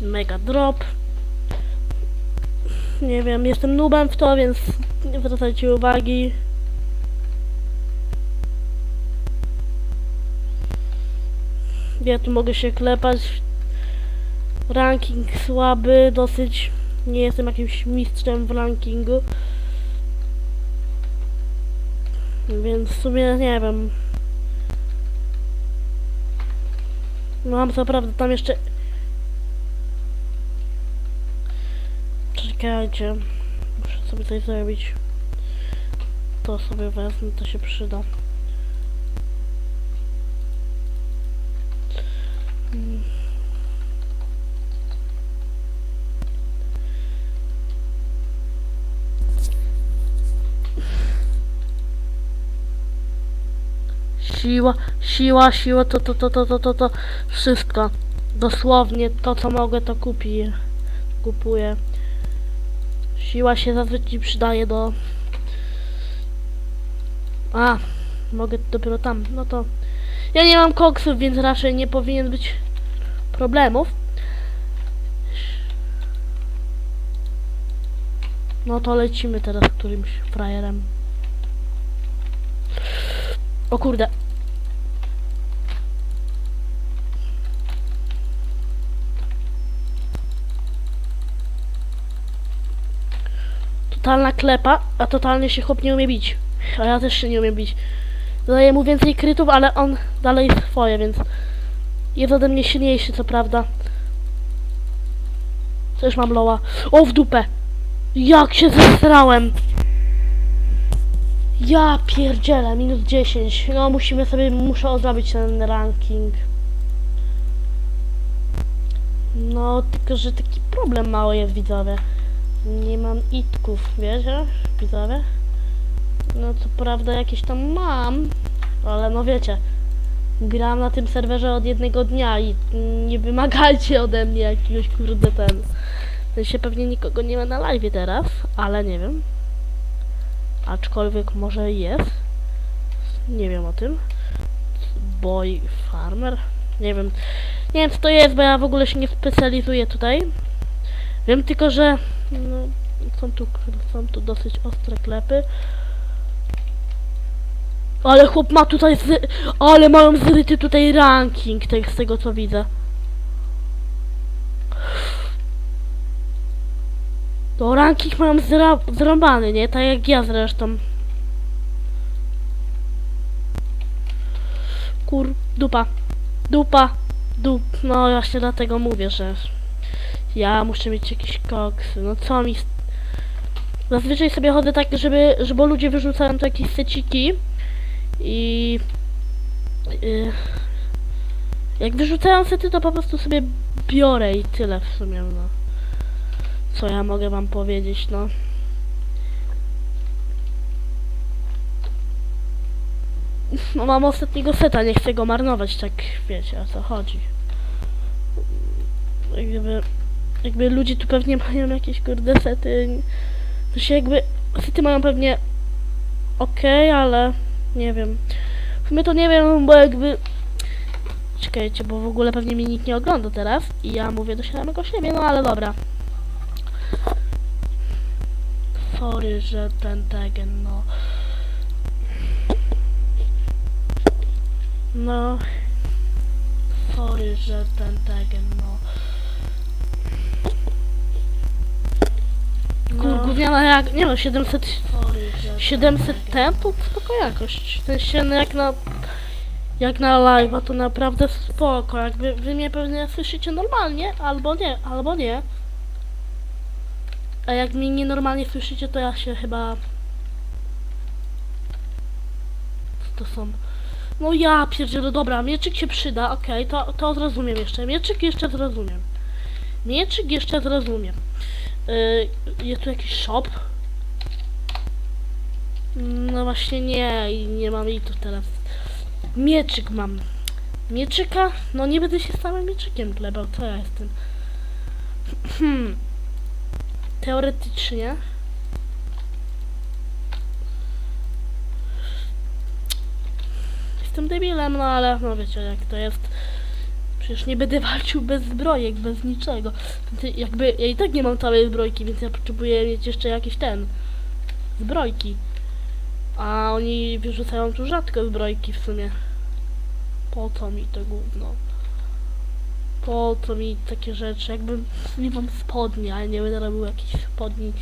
Mega drop. Nie wiem, jestem nubem w to, więc nie zwracajcie uwagi. Ja tu mogę się klepać. Ranking słaby, dosyć. Nie jestem jakimś mistrzem w rankingu. Więc w sumie nie wiem. Mam co prawda tam jeszcze. Czekajcie. Muszę sobie coś zrobić. To sobie wezmę, to się przyda. Siła, siła, siła, to, to, to, to, to, to, to, wszystko. Dosłownie to, co mogę, to kupię. Kupuję. Siła się zazwyczaj przydaje do... A, mogę dopiero tam, no to... Ja nie mam koksów, więc raczej nie powinien być problemów. No to lecimy teraz którymś frajerem. O kurde. Totalna klepa, a totalnie się chłop nie umie bić. A ja też się nie umiem bić. Dodaję mu więcej krytów, ale on dalej swoje, więc jest ode mnie silniejszy, co prawda. Też mam loła. O, w dupę! Jak się zesrałem! Ja pierdzielę, minus 10. No musimy sobie, muszę odrobić ten ranking. No, tylko że taki problem mały jest, widzowie. Nie mam itków, wiecie, widzowie? No co prawda jakieś tam mam, ale no wiecie. Gram na tym serwerze od jednego dnia i nie wymagajcie ode mnie jakiegoś kurde ten. W sensie pewnie nikogo nie ma na live teraz, ale nie wiem. Aczkolwiek może jest. Nie wiem o tym. Boy Farmer. Nie wiem. Nie wiem co to jest, bo ja w ogóle się nie specjalizuję tutaj. Wiem tylko, że no, są, tu, są tu dosyć ostre klepy. Ale chłop ma tutaj z... Ale mają zryty tutaj ranking tak, z tego co widzę. To ranking mają zra zrąbany, nie? Tak jak ja zresztą. Kur... dupa. Dupa. Dup. No właśnie dlatego mówię, że... Ja muszę mieć jakieś koksy. No co mi... Zazwyczaj sobie chodzę tak, żeby... żeby ludzie wyrzucają tu jakieś seciki. I... y, jak wyrzucają sety, to po prostu sobie biorę i tyle w sumie, no. Co ja mogę wam powiedzieć, no. No mam ostatniego seta, nie chcę go marnować, tak wiecie o co chodzi. Jakby, jakby ludzie tu pewnie mają jakieś kurde sety. To się jakby, sety mają pewnie okej, ale nie wiem. W sumie to nie wiem, bo jakby... Czekajcie, bo w ogóle pewnie mnie nikt nie ogląda teraz i ja mówię do samego siebie, no ale dobra. Sorry, że ten tegen, no. No. Sorry, że ten tegen, no. No. Gówniana jak, nie no, 700... 700 tempów? Spoko jakość. Sensie, no jak na... Jak na live'a to naprawdę spoko. Jakby wy mnie pewnie słyszycie normalnie, albo nie, albo nie. A jak mnie nienormalnie słyszycie, to ja się chyba... Co to są? No ja pierdzielę, dobra, mieczyk się przyda, okej, to, to zrozumiem jeszcze. Mieczyk jeszcze zrozumiem. Mieczyk jeszcze zrozumiem. Yy, jest tu jakiś shop? No właśnie nie, i nie mam i tu teraz. Mieczyk mam. Mieczyka? No nie będę się samym mieczykiem glebał, co ja jestem? Hmm. Teoretycznie. Jestem debilem, no ale no wiecie jak to jest. Przecież nie będę walczył bez zbrojek, bez niczego. Jakby ja i tak nie mam całej zbrojki, więc ja potrzebuję mieć jeszcze jakiś ten. Zbrojki. A oni wyrzucają tu rzadko zbrojki w sumie. Po co mi to gówno? Po co mi takie rzeczy? Jakbym nie mam spodni, ale nie będę robił jakichś spodni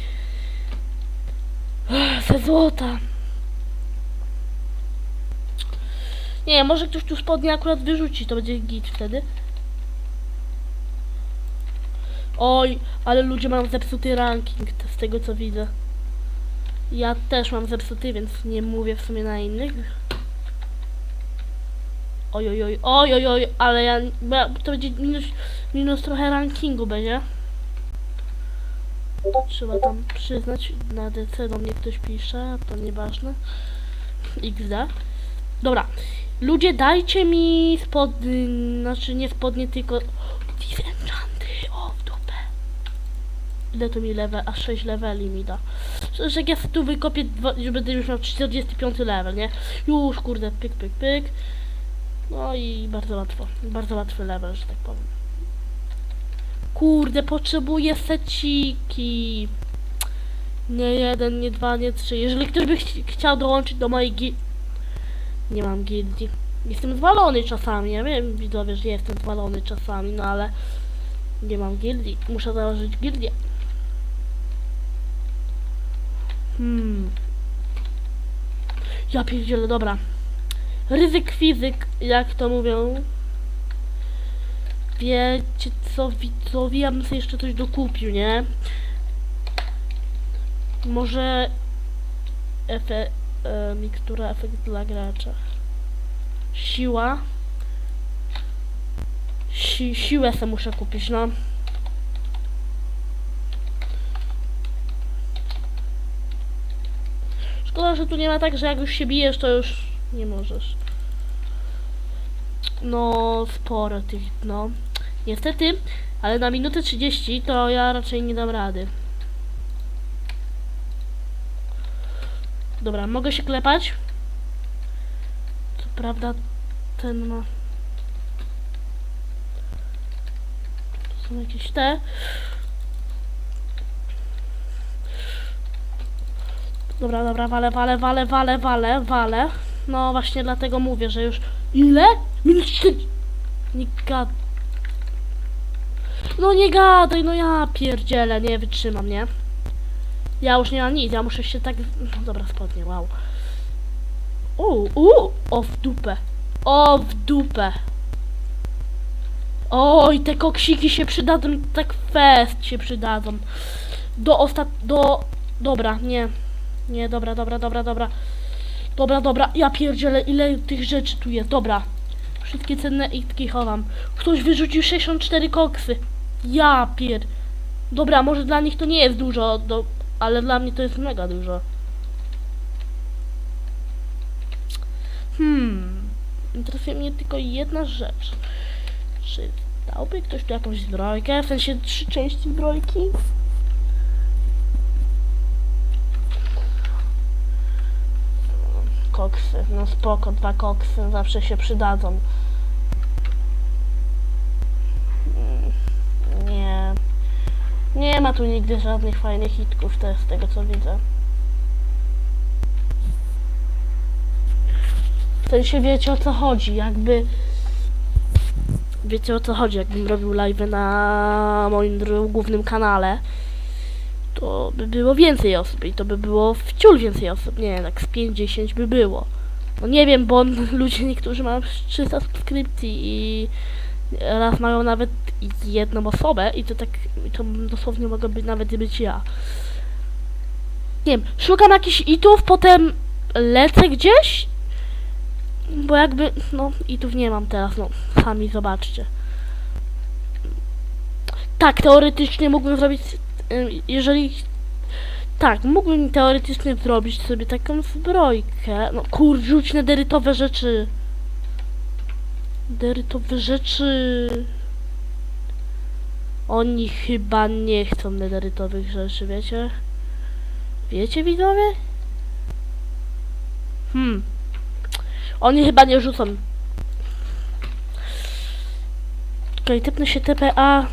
ze złota. Nie, może ktoś tu spodnie akurat wyrzuci, to będzie git wtedy. Oj, ale ludzie mają zepsuty ranking, z tego co widzę. Ja też mam zepsuty, więc nie mówię w sumie na innych. Oj, oj, oj, oj, oj, oj, ale ja, to będzie minus, minus trochę rankingu będzie. Trzeba tam przyznać, na DC do mnie ktoś pisze, to nieważne. XD. Dobra, ludzie dajcie mi spodnie, znaczy nie spodnie, tylko disenchanty, o w dupę. Ile to mi level, a 6 leveli mi da. Przecież jak ja tu wykopię, już będę już miał 45 level, nie? Już, kurde, pyk, pyk, pyk. No i bardzo łatwo, bardzo łatwy level, że tak powiem. Kurde, potrzebuję seciki. Nie jeden, nie dwa, nie trzy. Jeżeli ktoś by chci- chciał dołączyć do mojej. Nie mam gildii. Jestem zwalony czasami, ja wiem widzowie, że jestem zwalony czasami, no ale... Nie mam gildii. Muszę założyć gildię. Hmm. Ja pierdzielę, dobra. Ryzyk fizyk, jak to mówią. Wiecie co, widzowie, ja bym sobie jeszcze coś dokupił, nie? Może... Efe... E, mikstura efekt dla gracza. Siła. Si siłę sobie muszę kupić, no. Szkoda, że tu nie ma tak, że jak już się bijesz, to już nie możesz. No, sporo tych, no. Niestety, ale na minutę 30 to ja raczej nie dam rady. Dobra, mogę się klepać. Co prawda, ten ma... To są jakieś te. Dobra, dobra, wale, wale, wale, wale, wale, wale. No właśnie dlatego mówię, że już... Ile? Minus 4... Nie. No nie gadaj, no ja pierdzielę, nie wytrzymam, nie? Ja już nie mam nic, ja muszę się tak... No dobra, spodnie, wow. Uuu, uuu, o w dupę. O w dupę. Oj, te koksiki się przydadzą, tak fest się przydadzą. Do ostat... do... Dobra, nie. Nie, dobra, dobra, dobra, dobra. Dobra, dobra, ja pierdzielę, ile tych rzeczy tu jest, dobra. Wszystkie cenne itki chowam. Ktoś wyrzucił 64 koksy. Ja pier... Dobra, może dla nich to nie jest dużo, do... ale dla mnie to jest mega dużo. Hmm. Interesuje mnie tylko jedna rzecz. Czy dałby ktoś tu jakąś zbrojkę? W sensie trzy części zbrojki? Koksy, no spoko, dwa koksy zawsze się przydadzą. Nie ma tu nigdy żadnych fajnych hitków te, z tego co widzę. W sensie wiecie o co chodzi, jakby... Wiecie o co chodzi, jakbym robił live na moim głównym kanale, to by było więcej osób i to by było wciul więcej osób, nie tak z 5-10 by było. No nie wiem, bo ludzie niektórzy mają 300 subskrypcji i raz mają nawet jedną osobę i to tak, to dosłownie mogę być nawet być ja. Nie wiem, szukam jakichś itów, potem lecę gdzieś, bo jakby, no itów nie mam teraz, no sami zobaczcie. Tak, teoretycznie mógłbym zrobić, y, jeżeli tak, mógłbym teoretycznie zrobić sobie taką zbrojkę. No kur, rzuć na derytowe rzeczy. Derytowe rzeczy. Oni chyba nie chcą nederytowych rzeczy, wiecie? Wiecie widzowie? Hmm. Oni chyba nie rzucą. Czekaj, typnę się TPA.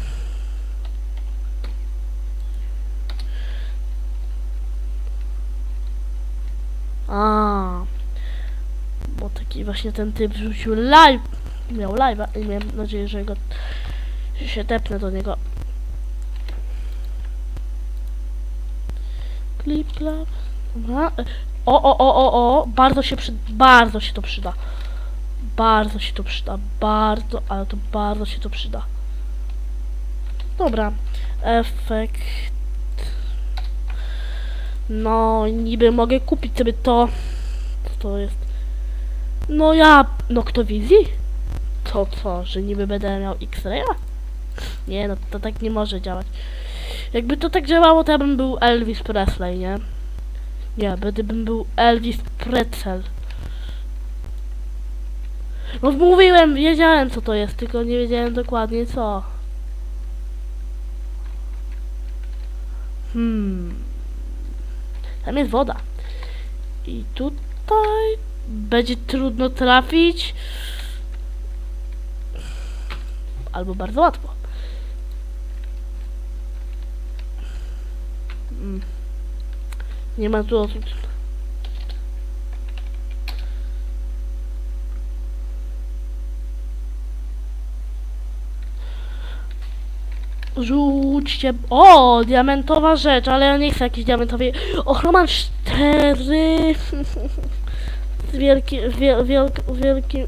A, bo taki właśnie ten typ wrzucił live, miał live'a i miałem nadzieję, że go się tepnę do niego. Klip, klap. Dobra. O, o, o, o, o, bardzo się przy, bardzo się to przyda. Bardzo się to przyda, bardzo, ale to bardzo się to przyda. Dobra, efekt. No, niby mogę kupić sobie to. Co to jest? No ja, no kto wizji? To co, że niby będę miał X-raya? Nie, no to tak nie może działać. Jakby to tak działało, to ja bym był Elvis Presley, nie? Nie, będę bym był Elvis Pretzel. No mówiłem, wiedziałem co to jest, tylko nie wiedziałem dokładnie co. Hmm. Tam jest woda. I tutaj będzie trudno trafić. Albo bardzo łatwo. Nie ma tu osób. Rzućcie. O, diamentowa rzecz, ale ja nie chcę jakiejś diamentowej. Ochroma 4. Z wielki, wie, wielk, wielkim.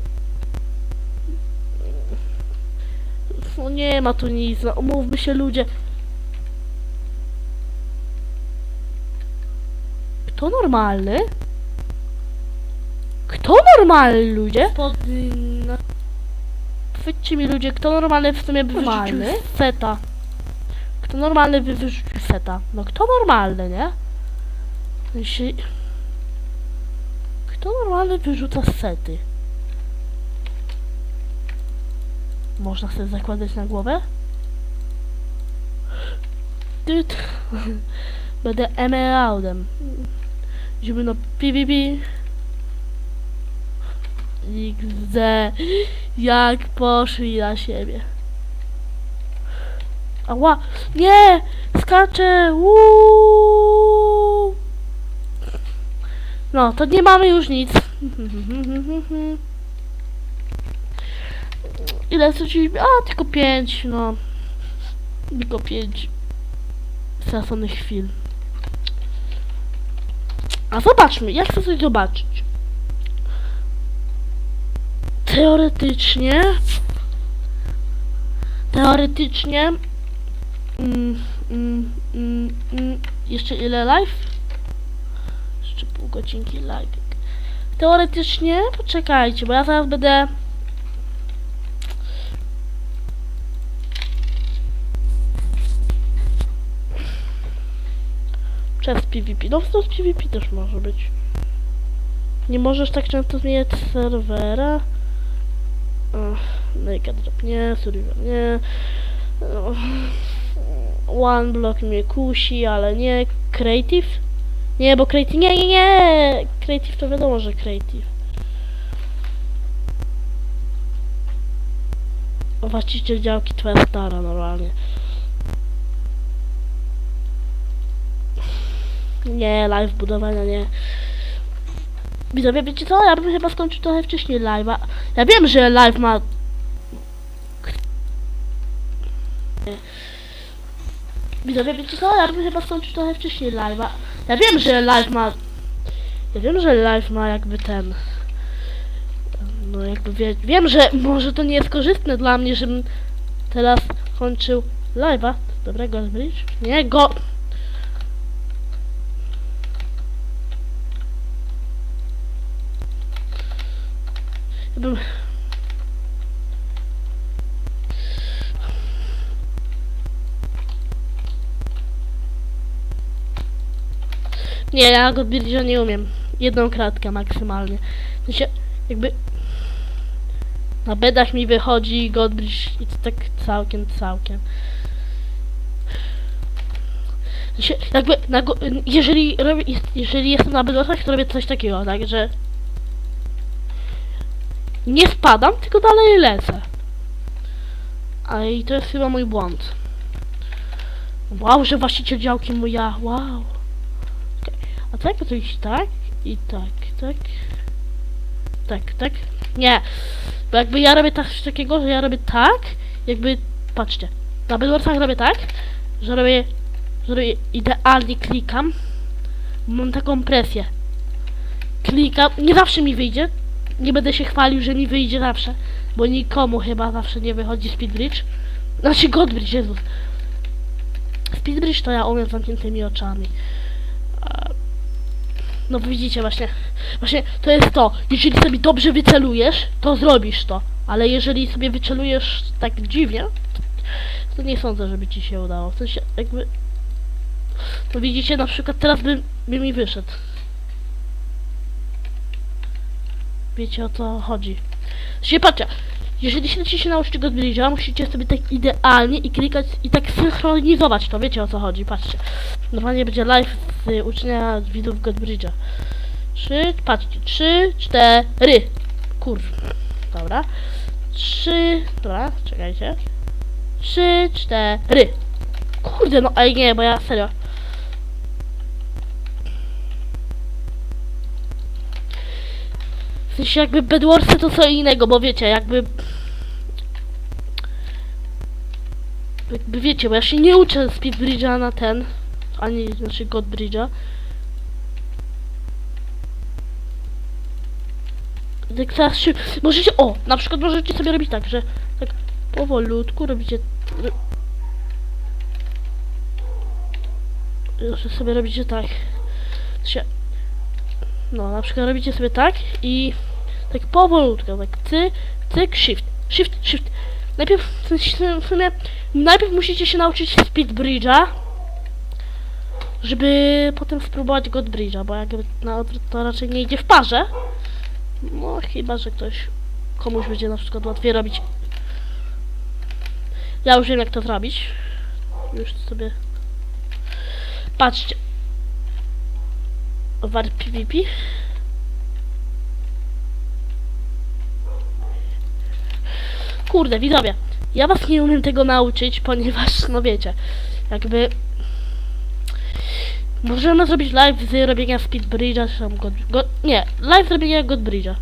No nie ma tu nic, no umówmy się ludzie. Kto normalny? Kto normalny ludzie? Pod... No. Powiedzcie mi ludzie, kto normalny w sumie by Normalny? wyrzucił seta? Kto normalny by wyrzucił seta? No kto normalny, nie? Jeśli... Kto normalny wyrzuca sety? Można sobie zakładać na głowę? Tyt. Będę emeraldem. Idziemy na PvP. XD. Jak poszli na siebie. Ała! Nie! Skaczę! No, to nie mamy już nic. Ile straciliśmy? A, tylko pięć, no. Tylko pięć straconych chwil. A zobaczmy, jak chcę coś zobaczyć. Teoretycznie. Teoretycznie. Mm, mm, mm, mm, jeszcze ile live? Jeszcze pół godzinki live. Teoretycznie, poczekajcie, bo ja zaraz będę. PvP. No to z PvP też może być. Nie możesz tak często zmieniać serwera. Naked Drop nie, Survivor nie. No, One Block mnie kusi, ale nie. Creative? Nie, bo Creative... Nie, nie, nie! Creative to wiadomo, że Creative. Właściciel działki twoja stara normalnie. Nie, live budowania nie. Widzowie, wiecie co? Ja bym chyba skończył trochę wcześniej live'a. Ja wiem, że live ma... Widzowie, wiecie co? Ja bym chyba skończył trochę wcześniej live'a. Ja wiem, że live ma... Ja wiem, że live ma jakby ten... No jakby wie... Wiem, że może to nie jest korzystne dla mnie, żebym teraz kończył live'a. Dobrego zbridge? Nie, go... Nie, ja go nie umiem. Jedną kratkę maksymalnie. Sensie, jakby... Na bedach mi wychodzi Godbridge i to tak całkiem, całkiem. Sensie, jakby, na, jeżeli, jeżeli jestem na bedach, to robię coś takiego, tak, że nie spadam, tylko dalej lecę. A i to jest chyba mój błąd. Wow, że właściciel działki mój ja. Wow. Okej. A tak to iść tak i tak, tak. Tak, tak. Nie. Bo jakby ja robię tak, coś takiego, że ja robię tak, jakby, patrzcie. Na Bedwarsach robię tak, że robię, że robię idealnie klikam. Mam taką presję. Klikam, nie zawsze mi wyjdzie. Nie będę się chwalił, że mi wyjdzie zawsze, bo nikomu chyba zawsze nie wychodzi Speedbridge. Znaczy Godbridge, Jezus. Speedbridge to ja umiem z zamkniętymi oczami. No widzicie właśnie, właśnie to jest to, jeżeli sobie dobrze wycelujesz, to zrobisz to, ale jeżeli sobie wycelujesz tak dziwnie, to nie sądzę, żeby ci się udało. W sensie jakby, to widzicie, na przykład teraz by, by mi wyszedł. Wiecie o co chodzi. Się patrzcie, jeżeli chcecie się nauczyć go zbliża, musicie sobie tak idealnie i klikać i tak synchronizować to, wiecie o co chodzi, patrzcie. Normalnie będzie live z uczenia widzów Godbridge'a. Trzy, patrzcie, trzy, cztery. Kur. Dobra. Trzy, dobra, czekajcie. Trzy, cztery. Kurde, no ej nie, bo ja serio. Sensie jakby Bedwarsy to co innego, bo wiecie, jakby... Jakby wiecie, bo ja się nie uczę Speedbridge'a na ten, ani znaczy Godbridge'a. Tak teraz się, możecie, o, na przykład możecie sobie robić tak, że tak powolutku robicie... Że sobie robicie tak. No, na przykład robicie sobie tak i tak powolutku, tak ty, cyk, shift, shift, shift. Najpierw, w sumie, najpierw musicie się nauczyć speed bridge'a, żeby potem spróbować God bridge'a, bo jakby na odwrót to raczej nie idzie w parze. No, chyba, że ktoś, komuś będzie na przykład łatwiej robić. Ja już wiem jak to zrobić. Już sobie... Patrzcie. War PvP. Kurde, widzowie, ja was nie umiem tego nauczyć, ponieważ, no wiecie, jakby... Możemy zrobić live z robienia Speedbridge'a, czy tam God, God... Nie, live z robienia Godbridge'a.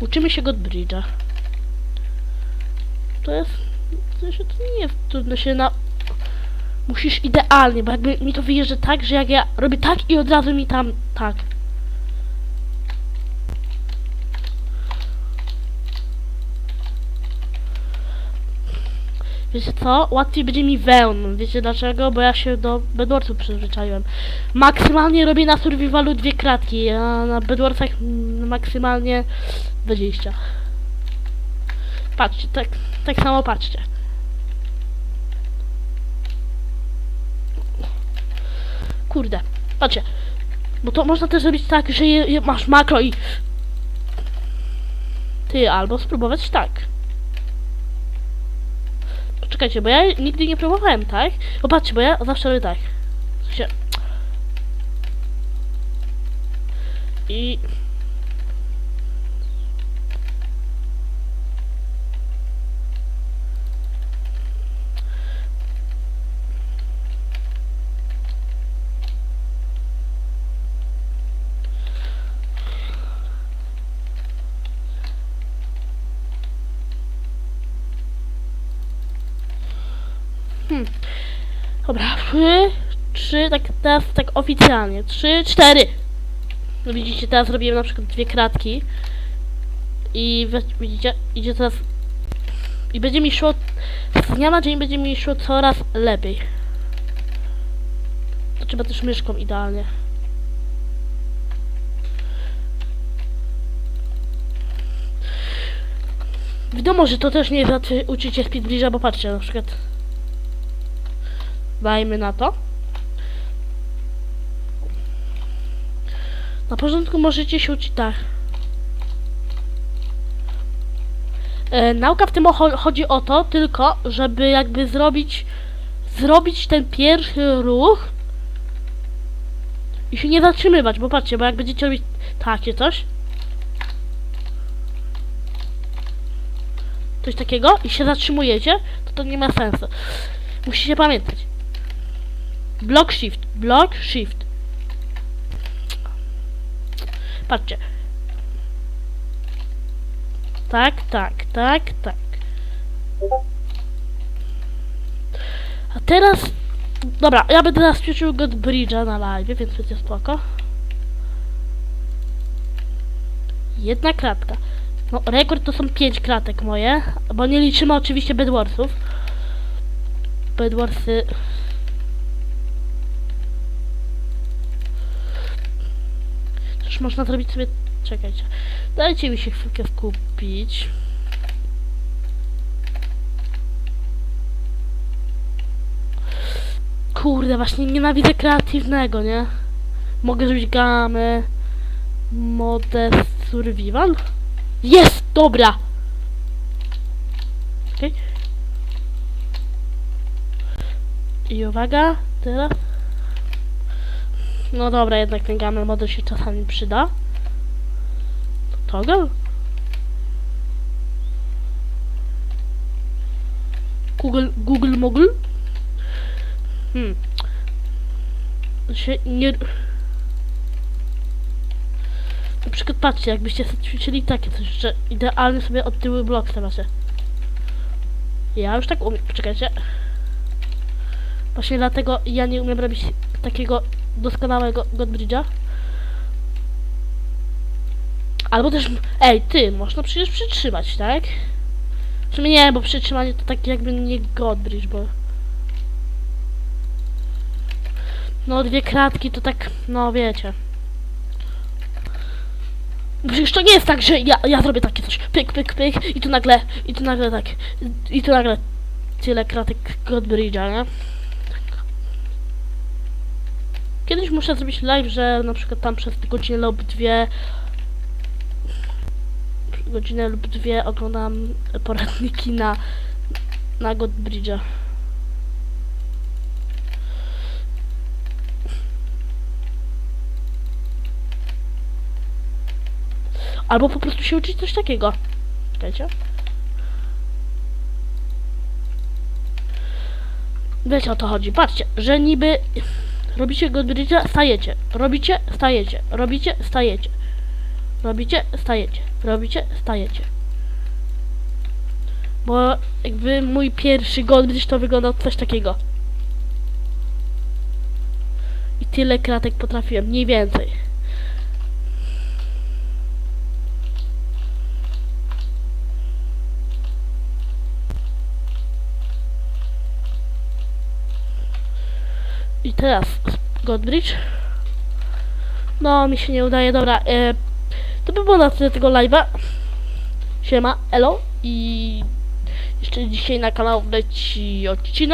Uczymy się Godbridge'a. To jest... To, to nie jest trudno się na... Musisz idealnie, bo jakby mi to wyjeżdża tak, że jak ja robię tak i od razu mi tam tak. Wiecie co? Łatwiej będzie mi wełn. Wiecie dlaczego? Bo ja się do Bedwarsów przyzwyczaiłem. Maksymalnie robię na survivalu dwie kratki, a na Bedwarsach mm, maksymalnie 20. Patrzcie, tak, tak samo patrzcie. Kurde, patrzcie. Bo to można też zrobić tak, że je, je, masz makro i... Ty, albo spróbować tak. Poczekajcie, bo ja nigdy nie próbowałem tak. Popatrzcie, bo ja zawsze robię tak. I... Dobra, trzy, trzy, tak teraz tak oficjalnie. Trzy, cztery. No widzicie, teraz robiłem na przykład dwie kratki. I widzicie, idzie teraz. I będzie mi szło. Z dnia na dzień będzie mi szło coraz lepiej. To trzeba też myszką idealnie. Wiadomo, że to też nie jest łatwe uczyć się speedbridge'a, bo patrzcie, na przykład Dajmy na to. Na początku możecie się uczyć tak. E, nauka w tym cho- chodzi o to tylko, żeby jakby zrobić zrobić ten pierwszy ruch i się nie zatrzymywać, bo patrzcie, bo jak będziecie robić takie coś coś takiego i się zatrzymujecie, to to nie ma sensu. Musicie pamiętać. Block shift, block shift. Patrzcie. Tak, tak, tak, tak. A teraz... Dobra, ja będę teraz ćwiczył God Bridge'a na live, więc będzie spoko. Jedna kratka. No, rekord to są 5 kratek moje, bo nie liczymy oczywiście Bedwarsów. Bedwarsy... Można zrobić sobie... Czekajcie. Dajcie mi się chwilkę skupić. Kurde, właśnie nienawidzę kreatywnego, nie? Mogę zrobić gamy. Modest survival? Jest! Dobra! Okej. I uwaga, teraz. No dobra, jednak ten gamer model się czasami przyda. Toggle? Google, Google Mogul? Hmm. Się nie... Na przykład patrzcie, jakbyście sobie ćwiczyli takie coś, że idealnie sobie od tyłu blok stawiacie. Ja już tak umiem, poczekajcie. Właśnie dlatego ja nie umiem robić takiego doskonałego Godbridge'a. Albo też, ej, ty, można przecież przytrzymać, tak? W sumie nie, bo przytrzymanie to tak jakby nie Godbridge, bo... No, dwie kratki to tak, no wiecie. Przecież to nie jest tak, że ja, ja zrobię takie coś, pyk, pyk, pyk i tu nagle, i tu nagle tak, i tu nagle tyle kratek Godbridge'a, nie? Kiedyś muszę zrobić live, że na przykład tam przez godzinę lub dwie godzinę lub dwie oglądam poradniki na na Godbridge'a. Albo po prostu się uczyć coś takiego. Czekajcie. Wiecie o to chodzi. Patrzcie, że niby robicie Godbridge'a, stajecie. Robicie, stajecie. Robicie, stajecie. Robicie, stajecie. Robicie, stajecie. Bo jakby mój pierwszy Godbridge to wyglądał coś takiego. I tyle kratek potrafiłem, mniej więcej. Teraz Godbridge. No, mi się nie udaje, dobra. E, to by było na tyle tego live'a. Siema, elo i jeszcze dzisiaj na kanał leci odcinek.